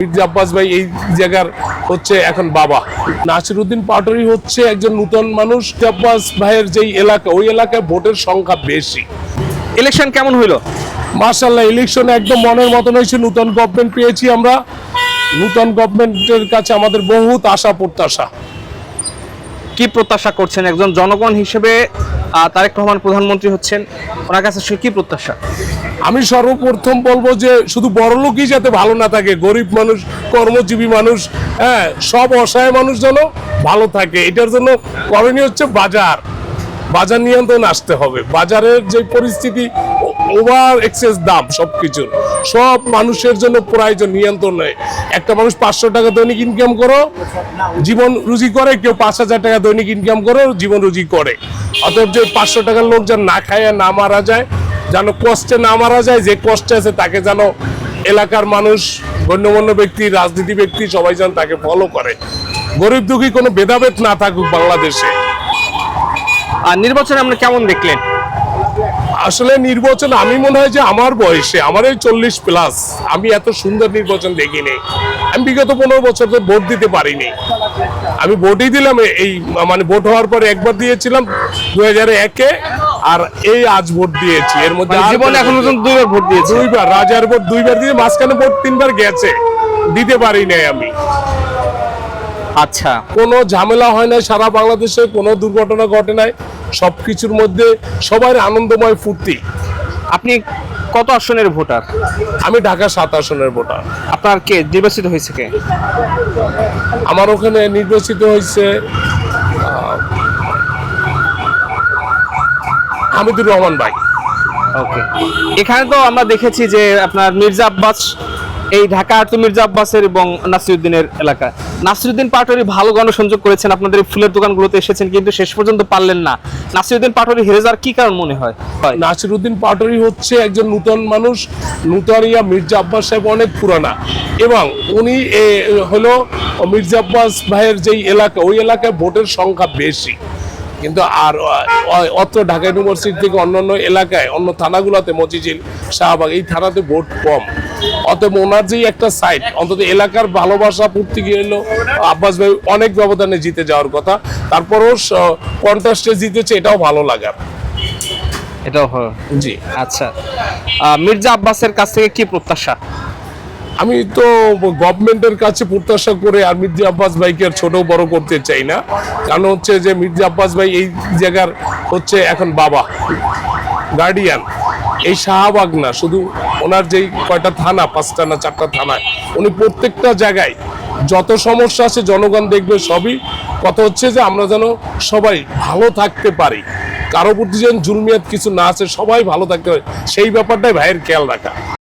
মির্জা আব্বাস ভাই এই জায়গার হচ্ছে এখন বাবা। নাসিরুদ্দিন পাটোয়ারি হচ্ছে একজন নূতন মানুষ। আব্বাস ভাইয়ের যেই এলাকা ওই এলাকায় ভোটের সংখ্যা বেশি। ইলেকশন কেমন হইল? মার্শাল্লাহ ইলেকশন একদম মনের মতন হয়েছে। নূতন গভর্নমেন্ট পেয়েছি আমরা। নূতন গভর্নমেন্টের কাছে আমাদের বহুত আশা প্রত্যাশা কি প্রত্যাশা করছেন একজন জনগণ হিসেবে? তারেক রহমান প্রধানমন্ত্রী হচ্ছেন, ওনার কাছে সে কি প্রত্যাশা? আমি সর্বপ্রথম বলব যে শুধু বড় লোকই যাতে ভালো না থাকে, গরিব মানুষ, কর্মজীবী মানুষ হ্যাঁ সব অসহায় মানুষ যেন ভালো থাকে। এটার জন্য করণীয় হচ্ছে বাজার। বাজার নিয়ন্ত্রণ আসতে হবে। বাজারের যে পরিস্থিতি, ওভার এক্সেস দাম সবকিছুর। সব মানুষের জন্য প্রয়োজন নিয়ন্ত্রণ। নেই একটা মানুষ পাঁচশো টাকা দৈনিক ইনকাম করো, জীবন রুজি করে, কেউ পাঁচ হাজার টাকা দৈনিক ইনকাম করো, জীবন রুজি করে। অতএব যে পাঁচশো টাকার লোক যেন না খায় না মারা যায় যেন কষ্টে না মারা যায় যে কষ্টে আছে তাকে যেন এলাকার মানুষ গণ্যমান্য ব্যক্তি রাজনীতি ব্যক্তি সবাই যেন তাকে ফলো করে। গরিব দুঃখী কোনো ভেদাভেদ না থাকুক বাংলাদেশে। আর নির্বাচনে আমরা কেমন দেখলেন? আসলে নির্বাচন আমি মনে হয় যে আমার বয়সে আমার এই চল্লিশ প্লাস আমি এত সুন্দর নির্বাচন দেখিনি। আমি বিগত পনেরো বছর ধরে ভোট দিতে পারিনি। আমি ভোটই দিলাম এই মানে ভোট হওয়ার পরে একবার দিয়েছিলাম দু হাজার একে আর এই আজ ভোট দিয়েছি। এর মধ্যে মানে জীবনে এখন পর্যন্ত দুইবার ভোট দিয়েছি। দুইবার রাজার ভোট দুইবার দিয়ে মাঝখানে ভোট তিনবার গেছে। দিতে পারি নাই আমি। আচ্ছা। কোনো ঝামেলা হয় না সারা বাংলাদেশে কোনো দুর্ঘটনা ঘটে নাই সবকিছুর মধ্যে সবার আনন্দময় ফুর্তি। আপনি কত আসনের ভোটার? আমি ঢাকা সাত আসনের ভোটার। আপনার কে? নির্বাচিত হয়েছে কে? আমার ওখানে নির্বাচিত হয়েছে হামিদুর রহমান ভাই। ওকে এখানে তো আমরা দেখেছি যে আপনার মির্জা আব্বাস এই ঢাকা আর্ত মির্জা আব্বাসের এবং নাসিরুদ্দিনের এলাকা। নাসিরুদ্দিন পাটোয়ারি ভালো গণসংযোগ করেছেন আপনাদের ফুলের দোকানগুলোতে এসেছেন কিন্তু শেষ পর্যন্ত পারলেন না। নাসিরুদ্দিন পাটোয়ারি হেরে যাওয়ার কি কারণ মনে হয়। নাসিরুদ্দিন পাটোয়ারি হচ্ছে একজন নূতন মানুষ নূতনিয়া মির্জা আব্বাস সাহেব অনেক পুরানা। এবং উনি হলো মির্জা আব্বাস ভাইয়ের যেই এলাকা ওই এলাকায় ভোটের সংখ্যা বেশি। কিন্তু আর আহ, অ- অত্র ঢাকা ইউনিভার্সিটি থেকে অন্যান্য এলাকায় অন্য থানাগুলোতে মতিঝিল শাহবাগ এই থানাতে ভোট কম। অতএব ওনার যেই একটা সাইট অন্তত এলাকার ভালোবাসা পূর্তি গেল আব্বাস ভাই অনেক ব্যবধানে জিতে যাওয়ার কথা। তারপরও কন্টাস্টে জিতেছে এটাও ভালো লাগার এটাও জি। আচ্ছা। মির্জা আব্বাসের কাছ থেকে কি প্রত্যাশা? আমি তো গভর্নমেন্টের কাছে প্রত্যাশা করে আর মির্জা আব্বাস ভাইকে আর ছোট বড় করতে চাই না। কারণ হচ্ছে যে মির্জা আব্বাস ভাই এই জায়গার হচ্ছে এখন বাবা গার্ডিয়ান এই শাহবাগ না, শুধু ওনার যেই কয়টা থানা, পাঁচটা না চারটা থানায়, উনি প্রত্যেকটা জায়গায় যত সমস্যা আছে জনগণ দেখবে সবই। কথা হচ্ছে যে আমরা যেন সবাই ভালো থাকতে পারি। কারও প্রতি যেন জুলমিয়াত কিছু না আছে, সবাই ভালো থাকতে পারে। সেই ব্যাপারটাই ভাইয়ের খেয়াল রাখা।